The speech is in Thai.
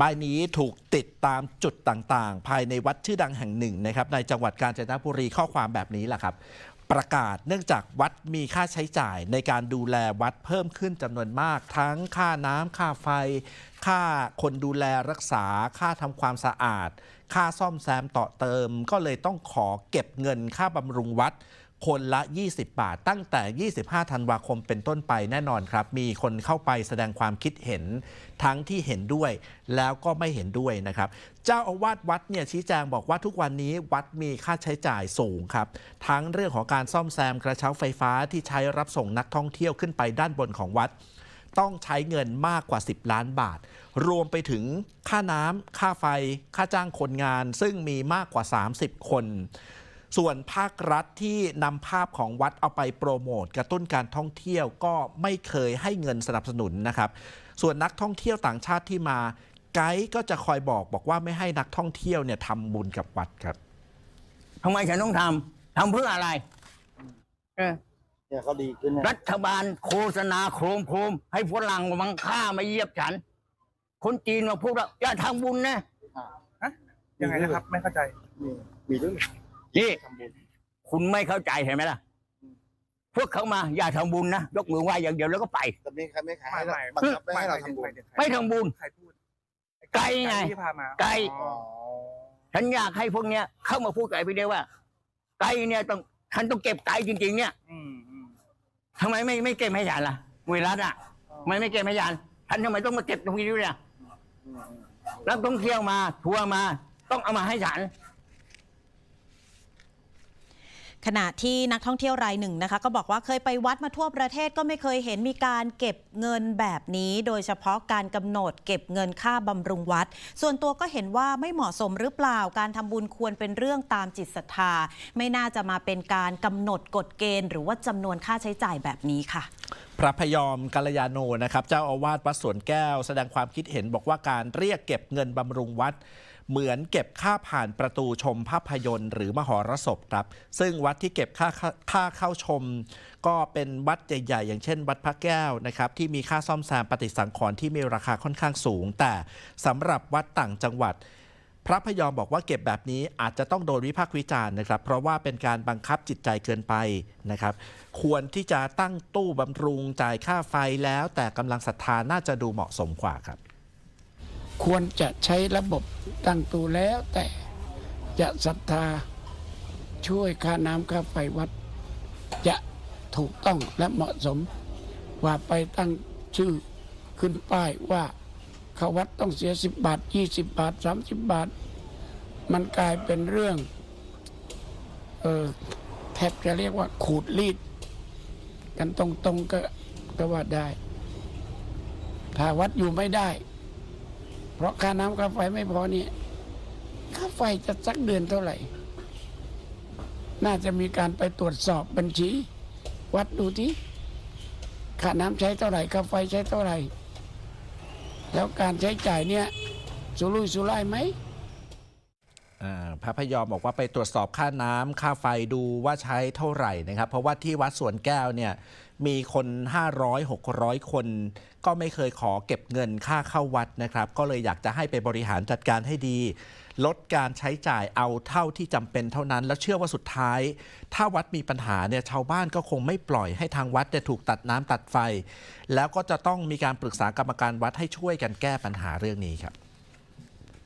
ป้ายนี้ถูกติดตามจุดต่างๆ ภายในวัดชื่อดังแห่งหนึ่งนะครับในจังหวัดกาญจนบุรีข้อความแบบนี้แหละครับ ประกาศเนื่องจากวัดมีค่าใช้จ่ายในการดูแลวัดเพิ่มขึ้นจำนวนมาก ทั้งค่าน้ำค่าไฟ ค่าคนดูแลรักษา ค่าทำความสะอาด ค่าซ่อมแซมต่อเติม ก็เลยต้องขอเก็บเงินค่าบำรุงวัด คนละ 20 บาท ตั้งแต่ 25 ธันวาคมเป็นต้นไปแน่นอนครับ มีคนเข้าไปแสดงความคิดเห็นทั้งที่เห็นด้วย แล้วก็ไม่เห็นด้วยนะครับ เจ้าอาวาสวัดเนี่ยชี้แจงบอกว่าทุกวันนี้วัดมีค่าใช้จ่ายสูงครับ ทั้งเรื่องของการซ่อมแซมกระเช้าไฟฟ้าที่ใช้รับส่งนักท่องเที่ยวขึ้นไปด้านบนของวัด ต้องใช้เงินมากกว่า 10 ล้านบาท รวมไปถึงค่าน้ำค่าไฟ ค่าจ้างคนงาน ซึ่งมีมากกว่า 30 คน ส่วนภาครัฐที่นำภาพของวัดเอาไปโปรโมทกระตุ้นการท่องเที่ยวก็ไม่เคยให้เงินสนับสนุนนะครับส่วนนักท่องเที่ยวต่างชาติที่มา ไกด์ก็จะคอยบอกบอกว่าไม่ให้นักท่องเที่ยวเนี่ยทำบุญกับวัดครับ ทำไมฉันต้องทำทำเพื่ออะไรเออเนี่ยเขาดีขึ้นนะรัฐบาลโฆษณาโครมโครมให้ฝรั่งมังค่ามาเยียบฉัน คนจีนมาพูดว่าอย่าทำบุญนะยังไงนะครับ ไม่เข้าใจมีมีด้วยนี่ทำบุญคุณไม่เข้าใจเห็นไหมล่ะ พวกเขามาอย่าทำบุญนะยกมือไหว้อย่างเดียวแล้วก็ไป แต่ไม่ใครไม่ขายไม่เราไม่บังคับไม่ให้เราทำบุญ ไม่ทำบุญ ใครพูด ไกลไง ที่พามาไกล อ๋อฉันอยากให้พวกเนี้ยเข้ามาพูดกับไอ้พี่เดียวว่า ไกลเนี่ยต้องฉันต้องเก็บไกลจริง ๆ เนี่ยอืมอืมทำไมไม่ไม่เก็บให้ฉันล่ะมวยรัฐอะทำไมไม่เก็บให้ฉันฉันทำไมต้องมาเก็บตรงนี้ด้วยเนี่ยอืมอืมนักท่องเที่ยวมาทัวร์มา ต้องเอามาให้ฉัน ขณะที่นักท่องเที่ยวรายหนึ่งนะคะ ก็บอกว่าเคยไปวัดมาทั่วประเทศก็ไม่เคยเห็นมีการเก็บเงินแบบนี้ โดยเฉพาะการกำหนดเก็บเงินค่าบำรุงวัด ส่วนตัวก็เห็นว่าไม่เหมาะสมหรือเปล่าการทำบุญควรเป็นเรื่องตามจิตศรัทธา ไม่น่าจะมาเป็นการกำหนดกฎเกณฑ์ หรือว่าจำนวนค่าใช้จ่ายแบบนี้ค่ะ พระพยอมกัลยาโนนะครับเจ้าอาวาสวัดสวนแก้ว แสดงความคิดเห็นบอกว่าการเรียกเก็บเงินบำรุงวัด เหมือนเก็บค่าผ่านประตูชมภาพยนตร์หรือมหรสพครับ ซึ่งวัดที่เก็บค่าค่าเข้าชม ก็เป็นวัดใหญ่ๆ อย่างเช่น วัดพระแก้วนะครับที่มีค่าซ่อมแซมปฏิสังขรณ์ที่มีราคาค่อนข้างสูง แต่สำหรับวัดต่างจังหวัด พระพยอมบอกว่าเก็บแบบนี้อาจจะต้องโดนวิพากษ์วิจารณ์นะครับ เพราะว่าเป็นการบังคับจิตใจเกินไปนะครับ ควรที่จะตั้งตู้บำรุงจ่ายค่าไฟแล้ว แต่กำลังศรัทธาน่าจะดูเหมาะสมกว่าครับ ควรจะใช้ระบบตั้งตู้แล้วแต่จะศรัทธาช่วยค่าน้ำค่าไฟวัด จะถูกต้องและเหมาะสมกว่าไปตั้งชื่อขึ้นป้ายว่า เข้าวัดต้องเสีย 10 บาท 20 บาท 30 บาท มันกลายเป็นเรื่องเออแทบจะเรียกว่าขูดรีด กันตรงๆก็ก็ว่าได้ ถ้าวัดอยู่ไม่ได้ เพราะค่าน้ำค่าไฟไม่พอเนี่ยค่าไฟจะสักเดือนเท่าไหร่ น่าจะมีการไปตรวจสอบบัญชี วัดดูที่ค่าน้ำใช้เท่าไหร่ค่าไฟใช้เท่าไหร่ แล้วการใช้จ่ายเนี่ยสุรุ่ยสุร่ายไหมพระพยอมบอกว่าไปตรวจสอบค่าน้ำค่าไฟดูว่าใช้เท่าไหร่นะครับ เพราะว่าที่วัดสวนแก้วเนี่ย มีคน 500 600 คน ก็ไม่เคยขอเก็บเงินค่าเข้าวัดนะครับ ก็เลยอยากจะให้ไปบริหารจัดการให้ดี ลดการใช้จ่ายเอาเท่าที่จำเป็นเท่านั้น แล้วเชื่อว่าสุดท้าย ถ้าวัดมีปัญหาเนี่ยชาวบ้านก็คงไม่ปล่อยให้ทางวัดเนี่ยถูกตัดน้ำตัดไฟ แล้วก็จะต้องมีการปรึกษากรรมการวัดให้ช่วยกันแก้ปัญหาเรื่องนี้ครับ